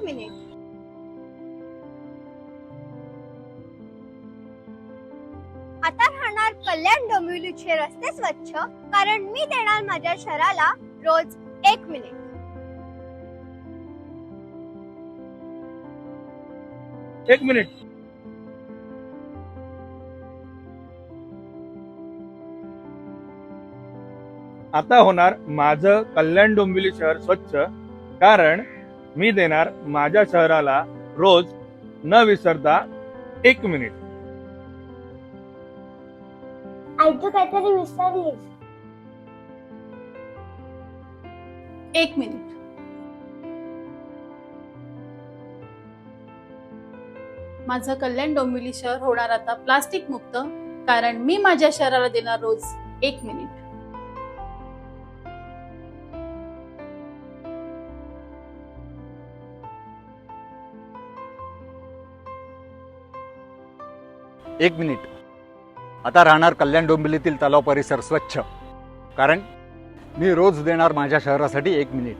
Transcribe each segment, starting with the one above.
एक मिनिट आता राहणार कल्याण डोंबिवलीचे रस्ते स्वच्छ कारण मी देणार माझ्या शहराला रोज एक मिनिट एक मिनिट आता होणार माझं कल्याण डोंबिवली शहर स्वच्छ कारण मी देणार माझ्या शहराला रोज न विसरता एक मिनिट. आई तू काहीतरी विसरलीस. एक मिनिट. माझं कल्याण डोंबिवली शहर होणार आता प्लास्टिक मुक्त कारण मी माझ्या शहराला देणार रोज एक मिनिट. एक मिनिट. आता राहणार कल्याण डोंबिवलीतील तलाव परिसर स्वच्छ. कारण मी रोज देणार माझ्या शहरासाठी एक मिनिट.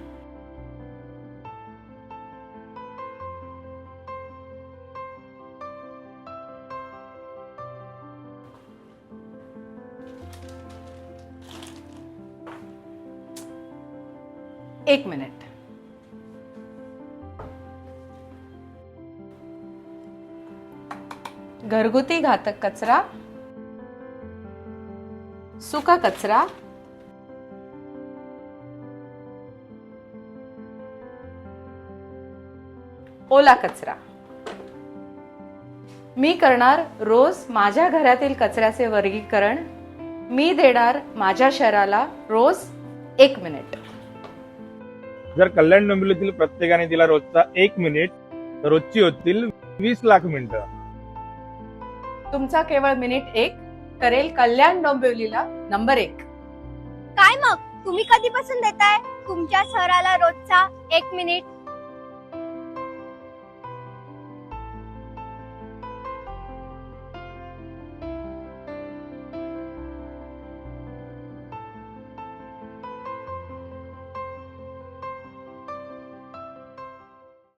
एक मिनिट. घरगुती घातक कचरा सुका कचरा ओला कचरा. मी करणार रोज माझ्या घरातील कचऱ्याचे वर्गीकरण. मी देणार माझ्या शहराला रोज एक मिनिट. जर कल्याण डोंबिवलीतील प्रत्येकाने दिला रोजचा एक मिनिट तर रोजची होतील वीस लाख मिनिटं. तुमचा केवळ मिनिट एक करेल कल्याण डोंबिवलीला नंबर एक. काय मग? तुम्ही कधीपासून देताय? तुमच्या शहराला रोजचा एक मिनिट